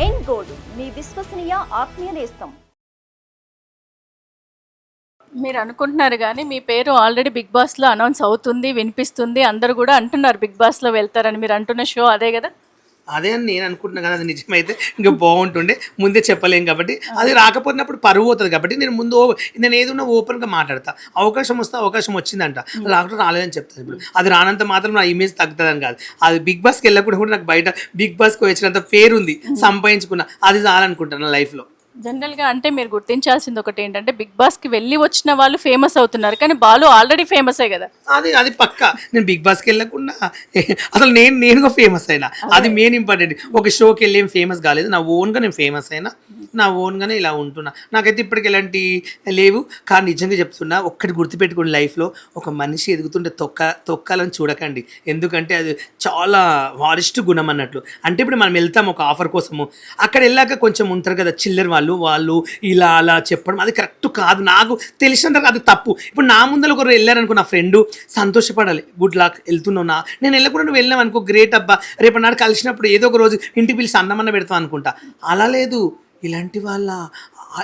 ఎన్ gold మీ విశ్వసనీయ ఆత్మీయ నేస్తం. మీరు అనుకుంటున్నారు కానీ మీ పేరు ఆల్రెడీ బిగ్ బాస్లో అనౌన్స్ అవుతుంది వినిపిస్తుంది. అందరూ కూడా అంటున్నారు బిగ్ బాస్లో వెళ్తారని. మీరు అంటున్న షో అదే కదా? అదే అని నేను అనుకుంటున్నా కానీ అది నిజమైతే ఇంకా బాగుంటుండే. ముందే చెప్పలేం కాబట్టి. అది రాకపోయినప్పుడు పరువు అవుతుంది కాబట్టి నేను ముందు నేను ఏదన్నా ఓపెన్గా మాట్లాడతా. అవకాశం వస్తే అవకాశం వచ్చిందంట. రాకుండా రాలేదని చెప్తాను ఇప్పుడు. అది రానంత మాత్రం నా ఇమేజ్ తగ్గుతుందని కాదు. అది బిగ్ బాస్కి వెళ్ళకుండా కూడా నాకు బయట బిగ్ బాస్కి వచ్చినంత పేరు ఉంది సంపాదించుకున్నా. అది చాలనుకుంటాను నా లైఫ్లో జనరల్గా అంటే మీరు గుర్తించాల్సింది ఒకటి ఏంటంటే బిగ్ బాస్కి వెళ్ళి వచ్చిన వాళ్ళు ఫేమస్ అవుతున్నారు. కానీ బాలు ఆల్రెడీ ఫేమసే కదా. అది అది పక్క. నేను బిగ్ బాస్కి వెళ్ళకుండా అసలు నేను నేనుగా ఫేమస్ అయినా. అది మెయిన్ ఇంపార్టెంట్. ఒక షోకి వెళ్ళి ఏం ఫేమస్ కాలేదు. నా ఓన్గా నేను ఫేమస్ అయినా నా ఓన్గానే ఇలా ఉంటున్నా. నాకైతే ఇప్పటికి ఎలాంటి లేవు. కానీ నిజంగా చెప్తున్నా ఒక్కటి గుర్తుపెట్టుకోండి లైఫ్లో. ఒక మనిషి ఎదుగుతుంటే తొక్క తొక్కాలని చూడకండి. ఎందుకంటే అది చాలా వారిష్ట గుణం అన్నట్లు. అంటే ఇప్పుడు మనం వెళ్తాం ఒక ఆఫర్ కోసము. అక్కడ వెళ్ళాక కొంచెం ఉంటారు కదా చిల్లర వాళ్ళు వాళ్ళు ఇలా అలా చెప్పడం అది కరెక్ట్ కాదు. నాకు తెలిసినంత అది తప్పు. ఇప్పుడు నా ముందర ఒకరు వెళ్ళారనుకో నా ఫ్రెండ్ సంతోషపడాలి. గుడ్ లక్ వెళ్తున్నావు నా. నేను వెళ్ళకుండా నువ్వు వెళ్ళావు అనుకో గ్రేట్ అబ్బా రేపు నాడు కలిసినప్పుడు ఏదో ఒక రోజు ఇంటికి పిలిచి అన్నమన్న పెడతాం అనుకుంటా. అలా లేదు. ఇలాంటి వాళ్ళ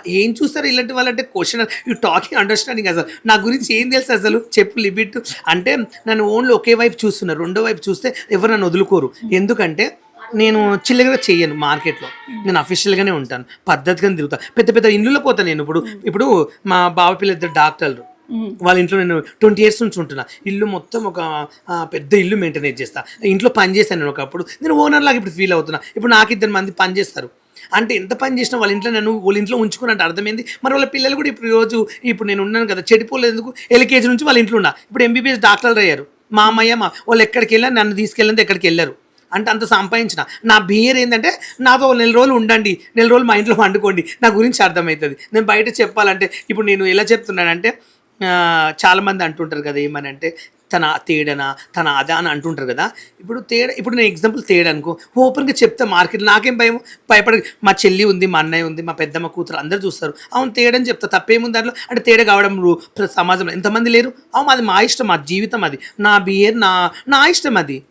ఏం చూస్తారు ఇలాంటి వాళ్ళంటే క్వశ్చన్ యూ టాకింగ్ అండర్స్టాండింగ్ అసలు. నా గురించి ఏం తెలుసు అసలు? చెప్పు లిమిట్ అంటే నన్ను ఓన్లీ ఒకే వైపు చూస్తున్నారు. రెండో వైపు చూస్తే ఎవరు నన్ను వదులుకోరు. ఎందుకంటే నేను చిల్లగా చెయ్యను మార్కెట్లో. నేను అఫీషియల్గానే ఉంటాను. పద్ధతిగానే తిరుగుతాను పెద్ద పెద్ద ఇండ్లలో పోతాను నేను ఇప్పుడు. ఇప్పుడు మా బావ పిల్ల ఇద్దరు డాక్టర్లు. వాళ్ళ ఇంట్లో నేను ట్వంటీ ఇయర్స్ నుంచి ఉంటున్నా. ఇల్లు మొత్తం ఒక పెద్ద ఇల్లు మెయింటైన్ చేస్తా. ఇంట్లో పని చేస్తాను నేను ఒకప్పుడు. నేను ఓనర్ లాగా ఇప్పుడు ఫీల్ అవుతున్నా. ఇప్పుడు నాకు ఇద్దరు మంది పని చేస్తారు. అంటే ఎంత పని చేసినా వాళ్ళ ఇంట్లో నన్ను వాళ్ళ ఇంట్లో ఉంచుకున్నట్టు అర్థమైంది. మరి వాళ్ళ పిల్లలు కూడా ఇప్పుడు రోజు ఇప్పుడు నేను ఉన్నాను కదా చెడిపోలేదు ఎందుకు? ఎల్కేజీ నుంచి వాళ్ళ ఇంట్లో ఉన్నా. ఇప్పుడు ఎంబీబీఎస్ డాక్టర్లు అయ్యారు. మా అమ్మయ్య మా వాళ్ళు ఎక్కడికి వెళ్ళారు నన్ను తీసుకెళ్ళింది ఎక్కడికి వెళ్ళారు. అంటే అంత సంపాదించిన. నా బిహేర్ ఏంటంటే నాతో నెల రోజులు ఉండండి నెల రోజులు మా ఇంట్లో వండుకోండి. నా గురించి అర్థమవుతుంది నేను బయట చెప్పాలంటే ఇప్పుడు నేను ఎలా చెప్తున్నానంటే చాలామంది అంటుంటారు కదా ఏమని అంటే తన తేడన తన అదా అని అంటుంటారు కదా. ఇప్పుడు తేడ ఇప్పుడు నేను ఎగ్జాంపుల్ తేడా అనుకో ఓపెన్గా చెప్తా మార్కెట్ నాకేం భయం? భయపడ మా చెల్లి ఉంది మా అన్నయ్య ఉంది మా పెద్దమ్మ కూతురు అందరూ చూస్తారు. అవును తేడని చెప్తా తప్పేముంది దాంట్లో? అంటే తేడా కావడం ప్ర- సమాజంలో ఎంతమంది లేరు? అవును అది మా ఇష్టం మా జీవితం అది. నా బిహేర్ నా నా ఇష్టం అది.